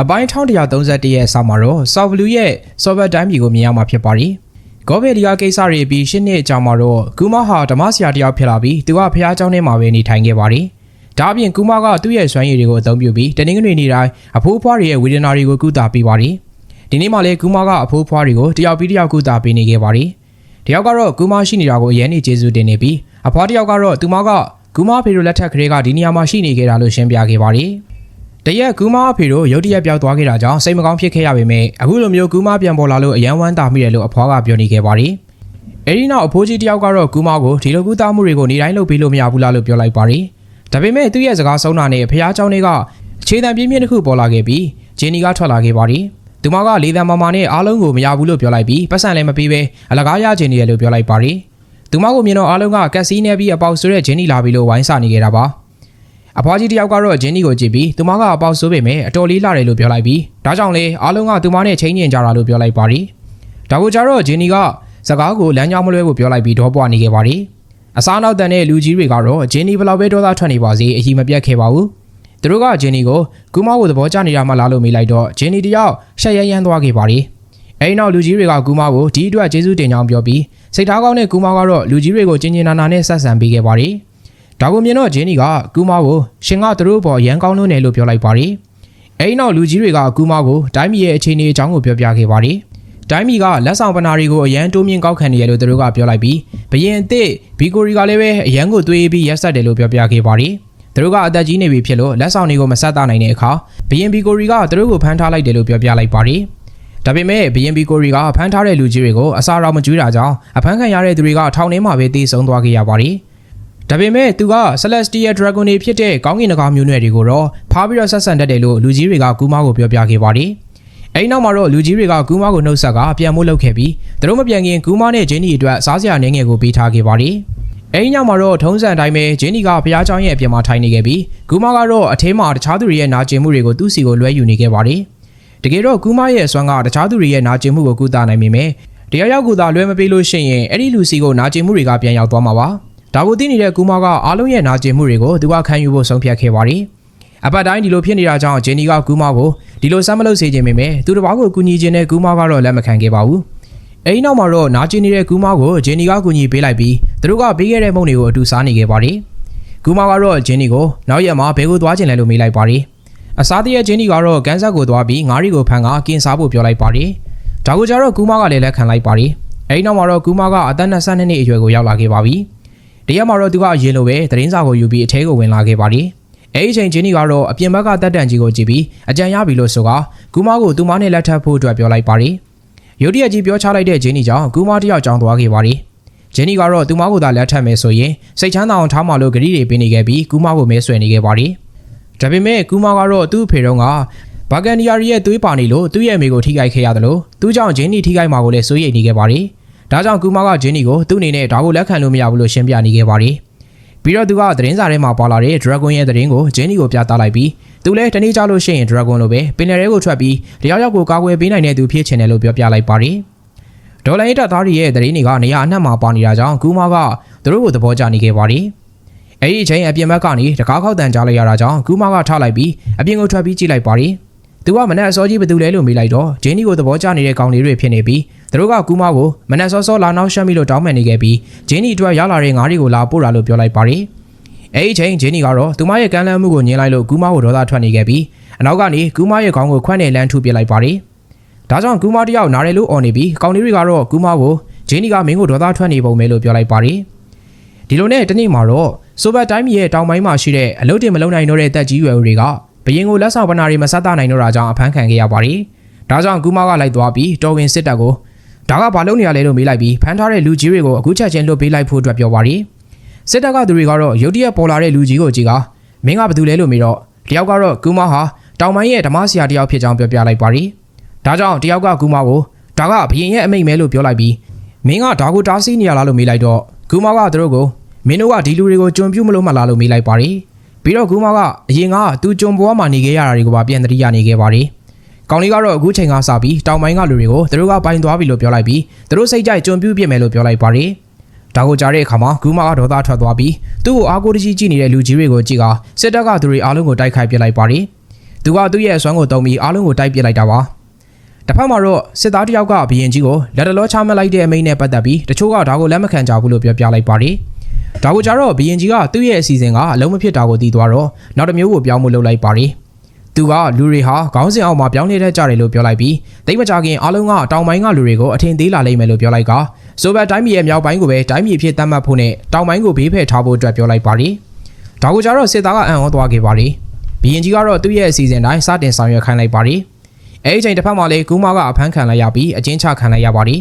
အပိုင်း1131ရဲ့ဆောက်မှာတော့ဆော်ဘလူးရဲ့ဆော်ဘတ်တိုင်းပြည်ကိုမြင်ရမှာဖြစ်ပါတယ်။ဂောဘယ်ဒီယာကိစ္စတွေပြီးရှင်းနှစ်အကြောင်းမှာတော့ကူမဟာဓမ္မဆရာတယောက်ဖြစ်လာပြီးသူကဖះเจ้าထဲမှာပဲနေထိုင်ခဲ့ပါတယ်။ဒါအပြင်ကူမကသူ့ရဲ့စွမ်းရည်တွေကိုအသုံးပြုပြီးတနင်္ဂနွေနေ့တိုင်းအဖိုးဖွားတွေရဲ့ဝေဒနာတွေကိုကုသပေးပါတယ်။ဒီနေ့မှလည်းကူမကအဖိုးဖွားတွေကိုတယောက်ပြီးတယောက်ကုသပေးနေခဲ့ပါတယ်။တယောက်ကတော့ကူမရှိနေတာကိုအရင်နေကျေးဇူးတင်နေပြီးအဖွားတယောက်ကတော့သူမကကူမဖေတို့လက်ထက်ကလေးကဒီနေရာမှာရှိနေခဲ့တာလို့ရှင်းပြခဲ့ပါတယ်။ တရက်ကူမအဖေတို့ရုတ်တရက်ပျောက်သွားခဲ့တာကြောင့်စိတ်မကောင်းဖြစ်ခဲ့ရပေမဲ့အခုလိုမျိုးကူမပြန်ပေါ်လာလို့အယံဝမ်းသာမိတယ်လို့အဖွားကပြောနေခဲ့ပါတယ်။အဲဒီနောက်အဖိုးကြီးတယောက်ကတော့ကူမကိုဒီလိုကူတာမှုတွေကိုနေတိုင်းလုပ်ပေးလို့မရဘူးလားလို့ပြောလိုက်ပါတယ်။ဒါပေမဲ့သူ့ရဲ့စကားဆုံးတာနဲ့ဖះเจ้าတွေကအခြေတံပြင်းပြင်းတစ်ခုပေါ်လာခဲ့ပြီးဂျင်းနီကထွက်လာခဲ့ပါတယ်။သူမကလေတံမာမာနဲ့အားလုံးကိုမရဘူးလို့ပြောလိုက်ပြီးပတ်စံလည်းမပေးဘဲအလကားရခြင်းနေတယ်လို့ပြောလိုက်ပါတယ်။သူမကိုမြင်တော့အားလုံးကကက်စီနေပြီးအပေါက်ဆိုတဲ့ဂျင်းနီလာပြီးလို့ဝိုင်းစာနေခဲ့တာပါ။ အဖွားကြီးတယောက်ကတော့ဂျင်းနီကိုကြည့်ပြီးသူမကအပေါက်ဆိုးပေမဲ့အတော်လေးလှတယ်လို့ပြောလိုက်ပြီးဒါကြောင့်လေအားလုံးကသူမနဲ့ချင်းညင်ကြတာလို့ပြောလိုက်ပါတယ်။ဒါကိုကြတော့ဂျင်းနီကစကားကိုလမ်းကြောင်းမလွဲကိုပြောလိုက်ပြီးဒေါပွားနေခဲ့ပါတယ်။အစားနောက်တန်တဲ့လူကြီးတွေကတော့ဂျင်းနီဘယ်လောက်ပဲဒေါသထွက်နေပါစေအကြီးမပြတ်ခဲ့ပါဘူး။သူတို့ကဂျင်းနီကိုကူမကိုသဘောကျနေတာမှလားလို့မေးလိုက်တော့ဂျင်းနီတယောက်ရှက်ရရမ်းသွားခဲ့ပါတယ်။အဲဒီနောက်လူကြီးတွေကကူမကိုဒီအတွက်ကျေးဇူးတင်ကြောင်းပြောပြီးစိတ်ထားကောင်းတဲ့ကူမကတော့လူကြီးတွေကိုချင်းချင်းနာနာနဲ့ဆက်ဆံပေးခဲ့ပါတယ်။ ဒါကိုမြင်တော့ဂျင်းနီကကူမာကိုရှင်ကသူတို့ဘောရန်ကောင်းလို့နေလို့ပြောလိုက်ပါတယ်။အဲဒီနောက်လူကြီးတွေကကူမာကိုတိုင်းပြည်ရဲ့အခြေအနေအကြောင်းကိုပြောပြခဲ့ပါတယ်။တိုင်းပြည်ကလက်ဆောင်ပနာတွေကိုအရန်တိုးမြင့်ကောက်ခံနေရလို့သူတို့ကပြောလိုက်ပြီးဘရင်အစ်စ်ဘီကိုရီကလည်းပဲအရန်ကိုသွေးပြီးရက်ဆက်တယ်လို့ပြောပြခဲ့ပါတယ်။သူတို့ကအသက်ကြီးနေပြီဖြစ်လို့လက်ဆောင်တွေကိုမဆက်သနိုင်တဲ့အခါဘရင်ဘီကိုရီကသူတို့ကိုဖမ်းထားလိုက်တယ်လို့ပြောပြလိုက်ပါတယ်။ဒါပေမဲ့ဘရင်ဘီကိုရီကဖမ်းထားတဲ့လူကြီးတွေကိုအစာတော်မကျွေးတာကြောင့်အဖမ်းခံရတဲ့သူတွေကထောင်ထဲမှာပဲတေးဆုံးသွားခဲ့ရပါတယ်။ ဒါပေမဲ့သူက Celestial Dragon တွေဖြစ်တဲ့ကောင်းကင်နဂါမျိုးနွယ်တွေကိုတော့ဖားပြီးတော့ဆက်ဆံတတ်တယ်လို့လူကြီးတွေကကူးမားကိုပြောပြခဲ့ပါတယ်။အဲဒီနောက်မှာတော့လူကြီးတွေကကူးမားကိုနှုတ်ဆက်ကပြန်မို့လုပ်ခဲ့ပြီးသူတို့မပြန်ခင်ကူးမားနဲ့ဂျင်းဒီအတွက်စားစရာနည်းငယ်ကိုပေးထားခဲ့ပါတယ်။အဲဒီနောက်မှာတော့ထုံးစံတိုင်းပဲဂျင်းဒီကဘုရားကျောင်းရဲ့အပြင်မှာထိုင်နေခဲ့ပြီးကူးမားကတော့အထင်းမှာတခြားသူတွေရဲ့နာကျင်မှုတွေကိုသူ့စီကိုလွှဲယူနေခဲ့ပါတယ်။တကယ်တော့ကူးမားရဲ့အစွမ်းကတခြားသူတွေရဲ့နာကျင်မှုကိုကုသနိုင်ပေမဲ့တရားရောက်ကသာလွှဲမပေးလို့ရှိရင်အဲ့ဒီလူစီကိုနာကျင်မှုတွေကပြန်ရောက်သွားမှာပါ။ ဒါကိုသိနေတဲ့ကူမာကအားလုံးရဲ့နာကျင်မှုတွေကိုသူကခံယူဖို့ဆုံးဖြတ်ခဲ့ပါတယ်။အပတ်တိုင်းဒီလိုဖြစ်နေတာကြောင့်ဂျန်နီကကူမာကိုဒီလိုစမ်းမလုပ်စေခြင်းပေမဲ့သူတစ်ပါးကိုကူညီခြင်းနဲ့ကူမာကတော့လက်မခံခဲ့ပါဘူး။အဲဒီနောက်မှာတော့နာကျင်နေတဲ့ကူမာကိုဂျန်နီကကူညီပေးလိုက်ပြီးသူတို့ကပေးခဲ့တဲ့မုံတွေကိုအတူစားနေခဲ့ပါတယ်။ကူမာကတော့ဂျန်နီကိုနောက်ရက်မှာဘယ်ကိုသွားခြင်းလဲလို့မေးလိုက်ပါတယ်။အစားတရက်ဂျန်နီကတော့ကန်ဆက်ကိုသွားပြီးငါးရီကိုဖန်ကကင်စားဖို့ပြောလိုက်ပါတယ်။ဒါကိုကြတော့ကူမာကလည်းလက်ခံလိုက်ပါတယ်။အဲဒီနောက်မှာတော့ကူမာကအသက်22နှစ်အရွယ်ကိုရောက်လာခဲ့ပါပြီ။ တရက်မှာတော့သူကအရင်လိုပဲသတင်းစာကိုယူပြီးအထဲကိုဝင်လာခဲ့ပါတယ်။အဲဒီအချိန်ဂျင်းနီကတော့အပြင်ဘက်ကတက်တန်ကြီးကိုကြည့်ပြီးအကြံရပြီလို့ဆိုကကူမာကိုသူမနဲ့လက်ထပ်ဖို့အတွက်ပြောလိုက်ပါတယ်။ရုတ်တရက်ကြီးပြောချလိုက်တဲ့ဂျင်းနီကြောင့်ကူမာတယောက်ကြောင်းသွားခဲ့ပါတယ်။ဂျင်းနီကတော့သူမကိုသာလက်ထပ်မယ်ဆိုရင်စိတ်ချမ်းသာအောင်ထားမှလို့ဂရီတွေပေးနေခဲ့ပြီးကူမာကိုမဲဆွယ်နေခဲ့ပါတယ်။ဒါပေမဲ့ကူမာကတော့သူ့အဖေတော်ကဘာကန်ဒီယာရီရဲ့သွေးပါနေလို့သူ့ရဲ့အမိကိုထိခိုက်ခဲ့ရတယ်လို့သူကြောင့်ဂျင်းနီထိခိုက်မှာကိုလည်းစိုးရိမ်နေခဲ့ပါတယ်။ ဒါကြောင့်ကူမာကဂျင်းနီကိုသူ့အနေနဲ့ဒါကိုလက်ခံလို့မရဘူးလို့ရှင်းပြနေခဲ့ပါတယ်။ပြီးတော့သူကသတင်းစာထဲမှာပါလာတဲ့ Dragon ရဲ့သတင်းကိုဂျင်းနီကိုပြသလိုက်ပြီးသူလည်းတနေ့ကြလို့ရှိရင် Dragon လိုပဲပင်လယ်ထဲကိုထွက်ပြီးတယောက်ယောက်ကိုကာကွယ်ပေးနိုင်တဲ့သူဖြစ်ချင်တယ်လို့ပြောပြလိုက်ပါတယ်။ဒေါ်လာရေးတပ်သားတွေရဲ့သတင်းတွေကနေရာအနှံ့မှာပါနေတာကြောင့်ကူမာကသူတို့ကိုသဘောကျနေခဲ့ပါတယ်။အဲဒီအချိန်အပြင်ဘက်ကနေတကားခောက်တန်ကြားလိုက်ရတာကြောင့်ကူမာကထားလိုက်ပြီးအပြင်ကိုထွက်ပြီးကြည့်လိုက်ပါတယ်။ သူကမနက်အစောကြီးဘယ်သူလဲလို့မေးလိုက်တော့ဂျင်းနီကိုသဘောကျနေတဲ့ကောင်လေးတွေဖြစ်နေပြီးသူတို့ကကူမာကိုမနက်စောစောလာနောက်ရှက်မိလို့တောင်းပန်နေခဲ့ပြီးဂျင်းနီအတွက်ရောက်လာတဲ့ငါးတွေကိုလာပို့တာလို့ပြောလိုက်ပါတယ်။အဲဒီအချိန်ဂျင်းနီကတော့သူမရဲ့ကမ်းလှမ်းမှုကိုညှင်းလိုက်လို့ကူမာကိုဒေါသထွက်နေခဲ့ပြီးအနောက်ကနေကူမာရဲ့ခေါင်းကိုခွန့်နဲ့လမ်းထုပစ်လိုက်ပါတယ်။ဒါကြောင့်ကူမာတယောက်နားတယ်လို့អော်နေပြီးကောင်လေးတွေကတော့ကူမာကိုဂျင်းနီကမင်းကိုဒေါသထွက်နေပုံပဲလို့ပြောလိုက်ပါတယ်။ဒီလိုနဲ့တနေ့မှာတော့ဆိုဘတ်တိုင်းပြည်ရဲ့တောင်ပိုင်းမှာရှိတဲ့အလုတ်တင်မလုံနိုင်တော့တဲ့တက်ကြီးရွယ်ဦးတွေက ဘရင်ကိုလက်ဆောင်ပနာတွေမဆက်သနိုင်တော့တာကြောင့်အဖမ်းခံခဲ့ရပါတယ်။ဒါကြောင့်ကူမာကလိုက်သွားပြီးတော်ဝင်စစ်တပ်ကိုဒါကဘာလုပ်နေရလဲလို့မေးလိုက်ပြီးဖမ်းထားတဲ့လူကြီးတွေကိုအခုချက်ချင်းလွတ်ပေးလိုက်ဖို့အတွက်ပြောပါတယ်။စစ်တပ်ကသူတွေကတော့ရုတ်တရက်ပေါ်လာတဲ့လူကြီးကိုကြည့်ကမင်းကဘာလုပ်လဲလို့မေးတော့တယောက်ကတော့ကူမာဟာတောင်ပိုင်းရဲ့ဓမ္မဆရာတယောက်ဖြစ်ကြောင်းပြောပြလိုက်ပါတယ်။ဒါကြောင့်တယောက်ကကူမာကိုဒါကဘရင်ရဲ့အမိန့်မဲလို့ပြောလိုက်ပြီးမင်းကဒါကိုတားဆီးနေရလားလို့မေးလိုက်တော့ကူမာကသူတို့ကိုမင်းတို့ကဒီလူတွေကိုကြုံပြုတ်မလို့မလားလို့မေးလိုက်ပါတယ်။ ပြီးတော့ကူမာကအရင်ကသူကြုံပေါ်မှာနေခဲ့ရတာတွေကိုပါပြန်သတိရနေခဲ့ပါတယ်။ကောင်လေးကတော့အခုချိန်ကစပြီးတောင်ပိုင်းကလူတွေကိုသူတို့ကပိုင်သွားပြီလို့ပြောလိုက်ပြီးသူတို့စိတ်ကြိုက်ကြုံပြုတ်ပြစ်မယ်လို့ပြောလိုက်ပါတယ်။ဒါကိုကြားတဲ့အခါမှာဂူမာကဒေါသထွက်သွားပြီးသူ့ကိုအားကိုးတကြီးကြည့်နေတဲ့လူကြီးတွေကိုကြည့်ကစစ်တပ်ကသူတွေအားလုံးကိုတိုက်ခိုက်ပစ်လိုက်ပါတယ်။သူကသူ့ရဲ့အစွမ်းကိုတုံးပြီးအားလုံးကိုတိုက်ပစ်လိုက်တာပါတစ်ဖက်မှာတော့စစ်သားတစ်ယောက်ကဘီရင်ကြီးကိုလက်တလောချမှတ်လိုက်တဲ့အမိန့်နဲ့ပတ်သက်ပြီးတချို့ကဒါကိုလက်မခံကြဘူးလို့ပြောပြလိုက်ပါတယ် ဒါကိုကြတော့ဘီရင်ကြီးကသူ့ရဲ့အစီအစဉ်ကအလုံးမဖြစ်တာကိုသိသွားတော့နောက်တစ်မျိုးကိုပြောင်းမှုလုပ်လိုက်ပါတယ်သူကလူတွေဟာခေါင်းစဉ်အောက်မှာပြောင်းနေတဲ့ကြတယ်လို့ပြောလိုက်ပြီးတိတ်မကြခင်အားလုံးကတောင်ပိုင်းကလူတွေကိုအထင်သေးလာလိမ့်မယ်လို့ပြောလိုက်ကဆိုဘတ်တိုင်းပြည်ရဲ့မြောက်ပိုင်းကိုပဲတိုင်းပြည်ဖြစ်သတ်မှတ်ဖို့နဲ့တောင်ပိုင်းကိုဘေးဖယ်ထားဖို့အတွက်ပြောလိုက်ပါတယ်ဒါကိုကြတော့စစ်သားကအံ့ဩသွားခဲ့ပါတယ်ဘီရင်ကြီးကတော့သူ့ရဲ့အစီအစဉ်တိုင်းစတင်ဆောင်ရွက်ခိုင်းလိုက်ပါတယ်အဲဒီအချိန်တစ်ဖက်မှာလည်းကူမာကအဖမ်းခံလိုက်ရပြီးအကျဉ်းချခံလိုက်ရပါတယ်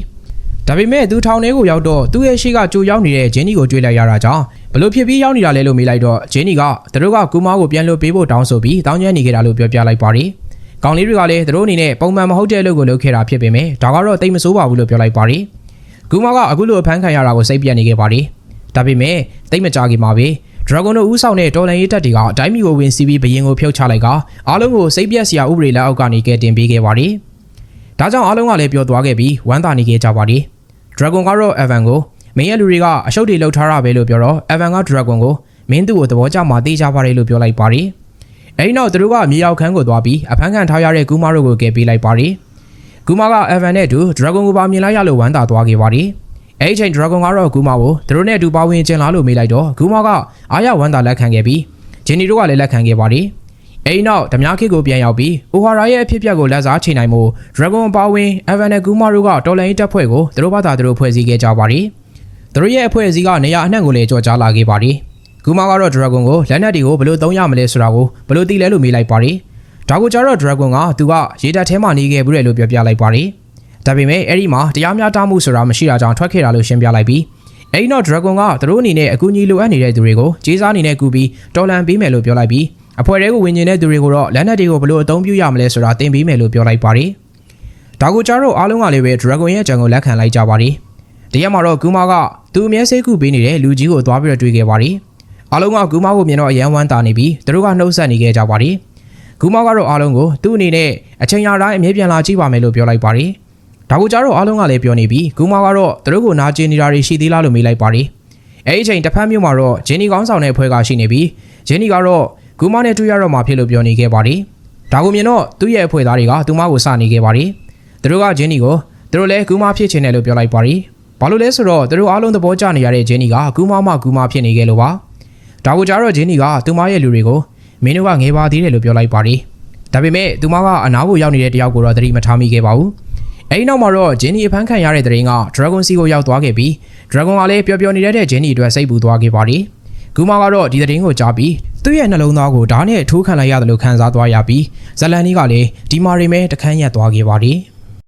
ဒါပေမဲ့သူထောင်ထဲကိုရောက်တော့သူ့ရဲ့ရှိကကြိုရောက်နေတဲ့ဂျင်းနီကိုတွေ့လိုက်ရတာကြောင့်ဘလို့ဖြစ်ပြီးရောက်နေတာလဲလို့မေးလိုက်တော့ဂျင်းနီကသူတို့ကကူမာကိုပြန်လွှတ်ပေးဖို့တောင်းဆိုပြီးတောင်းကျမ်းနေကြတာလို့ပြောပြလိုက်ပါတယ်။ကောင်လေးတွေကလည်းသူတို့အနေနဲ့ပုံမှန်မဟုတ်တဲ့အလုပ်ကိုလုပ်ခဲ့တာဖြစ်ပေမဲ့ဒါကတော့တိတ်မဆိုးပါဘူးလို့ပြောလိုက်ပါတယ်။ကူမာကအခုလိုအဖမ်းခံရတာကိုစိတ်ပြက်နေခဲ့ပါတယ်။ဒါပေမဲ့တိတ်မကြခင်မှာပဲ Dragon တို့ဥဆောင်တဲ့တော်လန်ရေးတပ်တွေကအတိုင်းမျိုးကိုဝင်စီးပြီးဘရင်ကိုဖျောက်ချလိုက်ကအားလုံးကိုစိတ်ပြက်စရာဥပဒေလက်အောက်ကနေကဲတင်ပေးခဲ့ပါတယ်။ဒါကြောင့်အားလုံးကလည်းပြောသွားခဲ့ပြီးဝမ်းသာနေခဲ့ကြပါတယ်။ Dragon ကတော့ Evan ကိုမင်းရဲ့လူတွေကအရှုပ်တွေလှုပ်ထားတာပဲလို့ပြောတော့ Evan က Dragon ကိုမင်းသူ့ကိုသဘောကျမှတေးကြပါတယ်လို့ပြောလိုက်ပါတယ်။အဲဒီနောက်သူတို့ကမြေရောက်ခန်းကိုသွားပြီးအဖမ်းခံထားရတဲ့ကူမာတို့ကိုကယ်ပေးလိုက်ပါတယ်။ကူမာက Evan နဲ့အတူ Dragon ကိုပါမြင်လိုက်ရလို့ဝမ်းသာသွားခဲ့ပါတယ်။အဲဒီအချိန် Dragon ကတော့ကူမာကိုသူတို့နဲ့အတူပါဝင်ကျင်လာလို့မေးလိုက်တော့ကူမာကအားရဝမ်းသာလက်ခံခဲ့ပြီးဂျင်နီတို့ကလည်းလက်ခံခဲ့ပါတယ်။ အဲဒီနောက်ဓမြခေတ်ကိုပြန်ရောက်ပြီးအိုဟာရာရဲ့အဖြစ်အပျက်ကိုလက်စားချိန်နိုင်မှု Dragon ပါဝင် Evan နဲ့ကူမာတို့ကတော်လိုင်းတပ်ဖွဲ့ကိုသူတို့ဘာသာသူတို့ဖွဲ့စည်းခဲ့ကြပါတယ်။သူတို့ရဲ့အဖွဲ့အစည်းကနေရာအနှံ့ကိုလည်းကြော်ကြားလာခဲ့ပါတယ်။ကူမာကတော့ Dragon ကိုလက်နက်တွေကိုဘယ်လိုသုံးရမလဲဆိုတာကိုဘယ်လိုသိလဲလို့မေးလိုက်ပါတယ်။ဒါကိုကြတော့ Dragon ကသူကရေတပ်ထဲမှာနေခဲ့ဘူးတယ်လို့ပြောပြလိုက်ပါတယ်။ဒါပေမဲ့အဲ့ဒီမှာတရားမျှတမှုဆိုတာမရှိတာကြောင့်ထွက်ခဲ့တာလို့ရှင်းပြလိုက်ပြီးအဲ့ဒီနောက် Dragon ကသူတို့အနေနဲ့အကူအညီလိုအပ်နေတဲ့သူတွေကိုကြေးစားအနေနဲ့ကူပြီးတော်လန်ပေးမယ်လို့ပြောလိုက်ပြီး အဖွဲ့တွေကိုဝင်ကျင်တဲ့သူတွေကိုတော့လက်နက်တွေကိုဘယ်လိုအသုံးပြုရမလဲဆိုတာသင်ပေးမယ်လို့ပြောလိုက်ပါတယ်။ဒါကိုကြတော့အားလုံးကလည်းပဲ Dragon ရဲ့အကြံကိုလက်ခံလိုက်ကြပါတယ်။တရက်မှာတော့ကူမာကသူအမြဲစိတ်ကူပေးနေတဲ့လူကြီးကိုသွားပြီးတော့တွေ့ခဲ့ပါတယ်။အားလုံးကကူမာကိုမြင်တော့အယံဝမ်းသာနေပြီးသူတို့ကနှုတ်ဆက်နေခဲ့ကြပါတယ်။ကူမာကတော့အားလုံးကိုသူ့အနေနဲ့အချိန်ရတိုင်းအမြဲပြန်လာကြည့်ပါမယ်လို့ပြောလိုက်ပါတယ်။ဒါကိုကြတော့အားလုံးကလည်းပြောနေပြီးကူမာကတော့သူတို့ကိုနာကျင်နေတာတွေရှိသေးလားလို့မေးလိုက်ပါတယ်။အဲဒီအချိန်တစ်ဖက်မြို့မှာတော့ဂျင်းနီကောင်းဆောင်တဲ့ဖွဲ့ကရှိနေပြီးဂျင်းနီကတော့ ကူမာနဲ့တွေ့ရတော့မှဖြစ်လို့ပြောနေခဲ့ပါတယ်။ဒါကိုမြင်တော့သူ့ရဲ့အဖွဲ့သားတွေကသူမကိုစနေခဲ့ပါတယ်။သူတို့ကဂျင်းနီကိုသူတို့လည်းကူမာဖြစ်ချင်တယ်လို့ပြောလိုက်ပါတယ်။ဘာလို့လဲဆိုတော့သူတို့အားလုံးသဘောကျနေရတဲ့ဂျင်းနီကကူမာမှကူမာဖြစ်နေခဲ့လို့ပါ။ဒါကိုကြတော့ဂျင်းနီကသူမရဲ့လူတွေကိုမင်းတို့ကငယ်ပါသေးတယ်လို့ပြောလိုက်ပါတယ်။ဒါပေမဲ့သူမကအနားကိုရောက်နေတဲ့တယောက်ကိုတော့သတိမထားမိခဲ့ပါဘူး။အဲဒီနောက်မှာတော့ဂျင်းနီအဖမ်းခံရတဲ့တဲ့ရင်က Dragon Sea ကိုရောက်သွားခဲ့ပြီး Dragon ကလည်းပျော်ပျော်နေတဲ့ဂျင်းနီအတွက်စိတ်ပူသွားခဲ့ပါတယ်။ကူမာကတော့ဒီတဲ့ရင်ကိုကြားပြီး သူ့ရဲ့နှလုံးသားကိုဓာတ်နဲ့ထိုးခံလိုက်ရတယ်လို့ခံစားသွားရပြီးဇလန်နီကလည်းဒီမာရီမဲတခန်းရက်သွားခဲ့ပါတယ်။